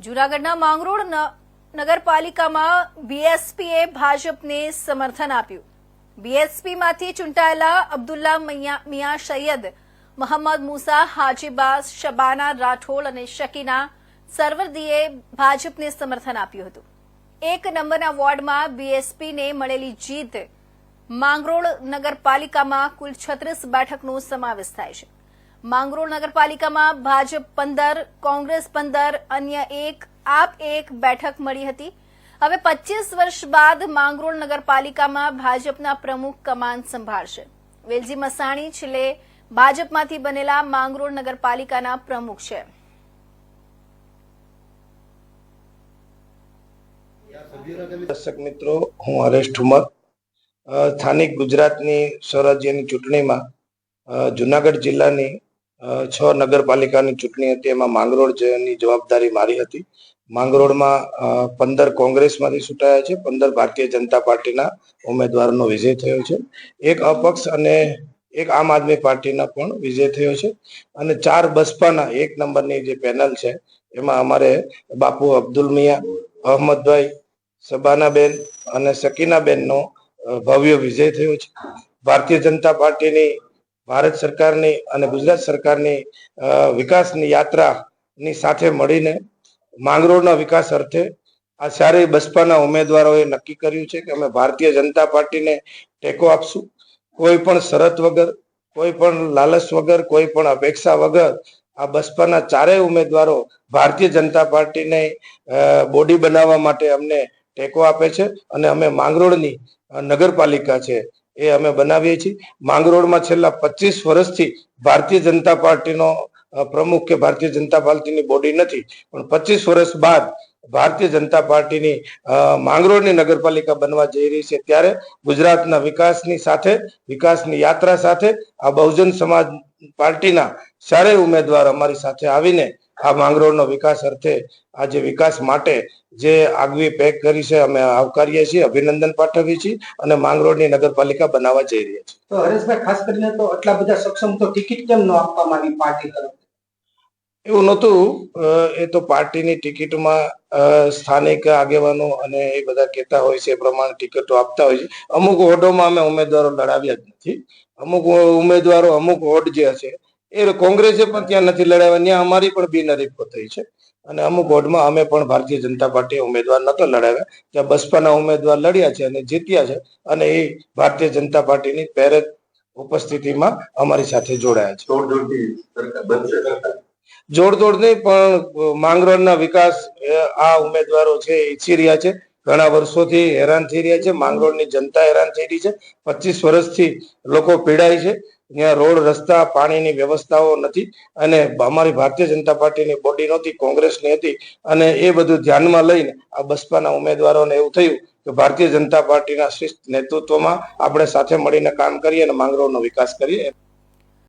જૂનાગઢના માંગરોળ નગરપાલિકામાં બીએસપીએ ભાજપને સમર્થન આપ્યું. બીએસપીમાંથી ચૂંટાયેલા અબ્દુલ્લા મૈયા- સૈયદ મોહમ્મદ મુસા હાજીબાઝ શબાના, રાઠોડ અને શકીના સરવરદીએ ભાજપને સમર્થન આપ્યું હતું. એક નંબરના વોર્ડમાં બીએસપીને મળેલી જીત માંગરોળ નગરપાલિકામાં કુલ છત્રીસ બેઠકનો સમાવેશ થાય છે. માંગરોળ નગરપાલિકામાં ભાજપ પંદર, કોંગ્રેસ પંદર, અન્ય એક, આપ એક બેઠક મળી હતી. હવે પચીસ વર્ષ બાદ માંગરોળ નગરપાલિકામાં ભાજપના પ્રમુખ કમાન સંભાળશે. વેલજી મસાણી છેલ્લે ભાજપમાંથી બનેલા માંગરોળ નગરપાલિકાના પ્રમુખ છે. દર્શક મિત્રો, હું હરેશ ઠુમર. સ્થાનિક ગુજરાતની સ્વરાજ્યની ચૂંટણીમાં જુનાગઢ જિલ્લાની છ નગરપાલિકાની ચૂંટણી હતી. એમાં માંગરોળની જવાબદારી મારી હતી. માંગરોળમાં પંદર કોંગ્રેસમાંથી ચૂંટાયા છે. પંદર ભારતીય જનતા પાર્ટીના ઉમેદવારોનો વિજય થયો છે. એક અપક્ષ અને એક આમ આદમી પાર્ટીના પણ વિજય થયો છે. અને ચાર બસપાના એક નંબરની જે પેનલ છે, એમાં અમારે બાપુ અબ્દુલ મિયા, અહમદભાઈ, સબાનાબેન અને સકીનાબેનનો ભવ્ય વિજય થયો છે. ભારતીય જનતા પાર્ટીની ભારત સરકારની અને ગુજરાત સરકારની વિકાસની યાત્રાની સાથે મળીને માંગરોળના વિકાસ અર્થે આ ચારેય બસપાના ઉમેદવારોએ નક્કી કર્યું છે કે અમે ભારતીય જનતા પાર્ટીને ટેકો આપશું. કોઈ પણ શરત વગર, કોઈ પણ લાલચ વગર, કોઈ પણ અપેક્ષા વગર આ બસપાના ચારેય ઉમેદવારો ભારતીય જનતા પાર્ટીને બોડી બનાવવા માટે અમને ટેકો આપે છે અને અમે માંગરોળની નગરપાલિકા છે એ અમે બનાવીએ છીએ. માંગરોળમાં છેલ્લા પચીસ વર્ષથી ભારતીય જનતા પાર્ટીનો પ્રમુખ કે ભારતીય જનતા પાર્ટીની બોડી નથી. પણ પચીસ વર્ષ બાદ ભારતીય જનતા પાર્ટીની માંગરોળની નગરપાલિકા બનવા જઈ રહી છે ત્યારે ગુજરાતના વિકાસની સાથે, વિકાસની યાત્રા સાથે આ બહુજન સમાજ પાર્ટીના ચારેય ઉમેદવાર અમારી સાથે આવીને આ માંગરોળનો વિકાસ અર્થે આજે વિકાસ માટે જે આગવી પેક કરી છે અમે આવકારીએ છીએ અભિનંદન પાઠવીએ છીએ અને માંગરોળની નગરપાલિકા બનાવવા જઈ રહ્યા છીએ તો હરેશભાઈ ખાસ કરીને તો આટલા બધા સક્ષમ તો ટિકિટ કેમ ન આપવામાં આવી પાર્ટી તરફ એવું નહોતું. એ તો પાર્ટીની ટિકિટમાં સ્થાનિક આગેવાનો અને એ બધા કહેતા હોય છે એ પ્રમાણે ટિકિટો આપતા હોય છે. અમુક વોર્ડોમાં અમે ઉમેદવારો લડાવ્યા જ નથી. અમુક ઉમેદવારો અમુક વોર્ડ જે છે એ કોંગ્રેસે પણ ત્યાં નથી લડાવ્યા ત્યાં અમારી પણ બિનહરીફો થઈ છે. અને અમુક વોર્ડમાં અમે પણ ભારતીય જનતા પાર્ટી ઉમેદવાર નતો લડાવ્યા. ત્યાં બસપાના ઉમેદવાર લડ્યા છે અને જીત્યા છે અને એ ભારતીય જનતા પાર્ટીની પ્રેરક ઉપસ્થિતિમાં અમારી સાથે જોડાયા છે. જોડતોડ નહીં પણ માંગરોળના વિકાસ આ ઉમેદવારો છે ઈચ્છી રહ્યા છે. ઘણા વર્ષોથી હેરાન થઈ રહ્યા છે. માંગરોળની જનતા હેરાન થઈ રહી છે. પચીસ વર્ષથી લોકો પીડાય છે. ત્યાં રોડ, રસ્તા, પાણીની વ્યવસ્થાઓ નથી અને અમારી ભારતીય જનતા પાર્ટીની બોડી નહોતી, કોંગ્રેસની હતી અને એ બધું ધ્યાનમાં લઈને આ બસપાના ઉમેદવારોને એવું થયું કે ભારતીય જનતા પાર્ટીના શિસ્ત નેતૃત્વમાં આપણે સાથે મળીને કામ કરીએ અને માંગરોળનો વિકાસ કરીએ.